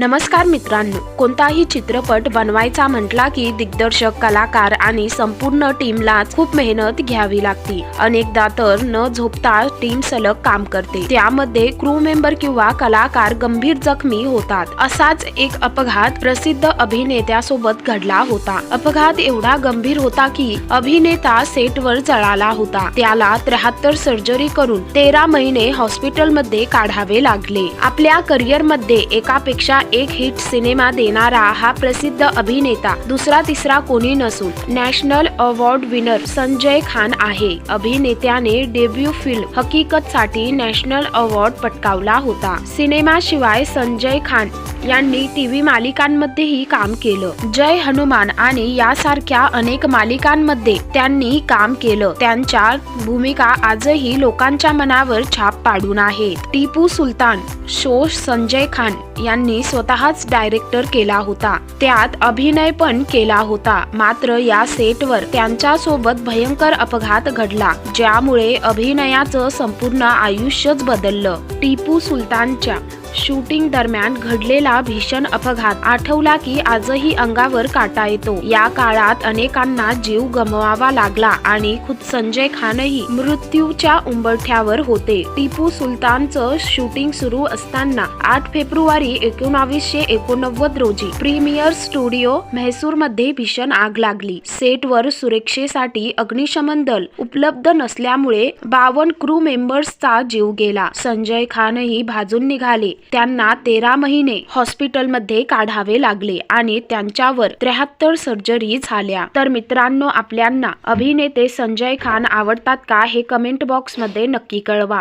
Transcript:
नमस्कार मित्रांनो कोणताही चित्रपट बनवायचा म्हटला की दिग्दर्शक कलाकार आणि संपूर्ण टीमलाच खूप मेहनत घ्यावी लागते. अनेकदा तर न झोपता टीम सलग काम करते. त्यामध्ये क्रू मेंबर किंवा कलाकार गंभीर जखमी होतात. असाच एक अपघात प्रसिद्ध अभिनेत्यासोबत घडला होता. अपघात एवढा गंभीर होता की अभिनेता सेटवर जळाला होता. त्याला त्र्याहत्तर सर्जरी करून तेरा महिने हॉस्पिटलमध्ये काढावे लागले. आपल्या करिअरमध्ये एकापेक्षा एक हिट सिनेमा देणारा हा प्रसिद्ध अभिनेता दुसरा तिसरा कोणी नसून national award winner Sanjay Khan आहे. अभिनेत्याने डेब्यू फिल्म हकीकत साठी नॅशनल अवॉर्ड पटकावला होता. सिनेमाशिवाय संजय खान यांनी टीव्ही मालिकांमध्येही काम केलं. जय हनुमान आणि यासारख्या अनेक मालिकांमध्ये त्यांनी काम केलं. त्यांच्या भूमिका आजही लोकांच्या मनावर छाप पाडून आहेत. टिपू सुलतान शो संजय खान यांनी स्वतःच डायरेक्टर केला होता. त्यात अभिनय पण केला होता. मात्र या सेटवर त्यांच्यासोबत भयंकर अपघात घडला ज्यामुळे अभिनयाचं संपूर्ण आयुष्यच बदललं. टिपू सुलतानच्या शूटिंग दरम्यान घडलेला भीषण अपघात. आठवला की आजही अंगावर काटा येतो. या काळात अनेकांना जीव गमवावा लागला आणि खुद संजय खानही मृत्यूच्या उंबरठ्यावर होते. टिपू सुलतानचं शूटिंग सुरू असताना आठ फेब्रुवारी एकोणावीसशे एकोणनव्वद रोजी प्रीमियर स्टुडिओ म्हैसूरमध्ये भीषण आग लागली. सेटवर सुरक्षेसाठी अग्निशमन दल उपलब्ध नसल्यामुळे बावन क्रू मेंबर्सचा जीव गेला. संजय खानही भाजून निघाले. त्यांना तेरा महिने हॉस्पिटलमध्ये काढावे लागले आणि त्यांच्यावर त्र्याहत्तर सर्जरी झाल्या. तर मित्रांनो आपल्यांना अभिनेते संजय खान आवडतात का हे कमेंट बॉक्समध्ये नक्की कळवा.